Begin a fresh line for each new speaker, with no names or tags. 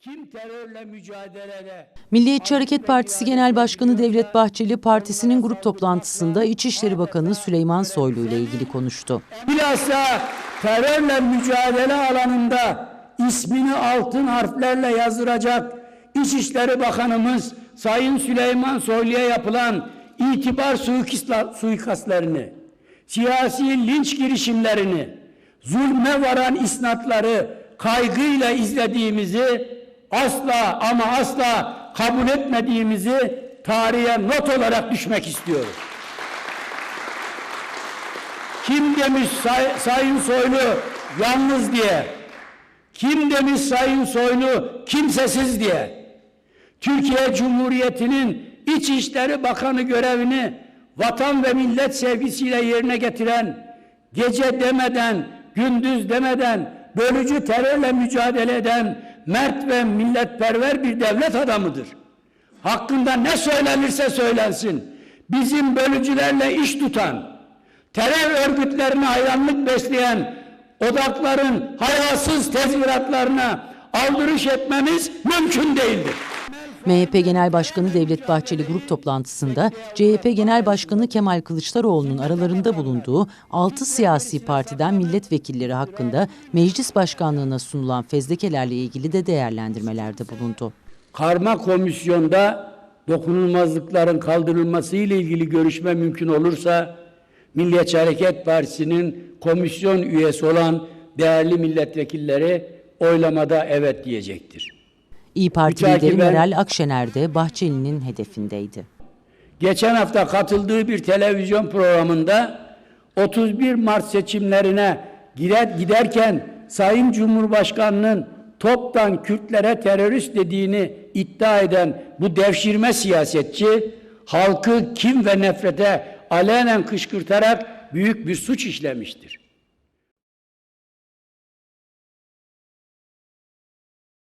Kim terörle mücadelede
Milliyetçi Hareket Partisi Genel Başkanı Devlet Bahçeli partisinin grup toplantısında İçişleri Bakanı Süleyman Soylu ile ilgili konuştu.
bilhassa terörle mücadele alanında ismini altın harflerle yazdıracak İçişleri Bakanımız Sayın Süleyman Soylu'ya yapılan itibar suikastla- suikastlarını, siyasi linç girişimlerini, zulme varan isnatları kaygıyla izlediğimizi asla ama asla kabul etmediğimizi tarihe not olarak düşmek istiyoruz. Kim demiş Say- Sayın Soylu yalnız diye? Kim demiş Sayın Soylu kimsesiz diye? Türkiye Cumhuriyeti'nin İçişleri Bakanı görevini vatan ve millet sevgisiyle yerine getiren, gece demeden, gündüz demeden bölücü terörle mücadele eden mert ve milletperver bir devlet adamıdır. Hakkında ne söylenirse söylensin, bizim bölücülerle iş tutan, terör örgütlerine hayranlık besleyen odakların hayasız tezviratlarına aldırış etmemiz mümkün değildir.
MHP Genel Başkanı Devlet Bahçeli grup toplantısında CHP Genel Başkanı Kemal Kılıçdaroğlu'nun aralarında bulunduğu 6 siyasi partiden milletvekilleri hakkında meclis başkanlığına sunulan fezlekelerle ilgili de değerlendirmelerde bulundu.
Karma komisyonda dokunulmazlıkların kaldırılması ile ilgili görüşme mümkün olursa Milliyetçi Hareket Partisi'nin komisyon üyesi olan değerli milletvekilleri oylamada evet diyecektir.
İyi Parti lideri Meral Akşener de Bahçeli'nin hedefindeydi.
Geçen hafta katıldığı bir televizyon programında 31 Mart seçimlerine gider, giderken Sayın Cumhurbaşkanı'nın toptan Kürtlere terörist dediğini iddia eden bu devşirme siyasetçi halkı kim ve nefrete alenen kışkırtarak büyük bir suç işlemiştir.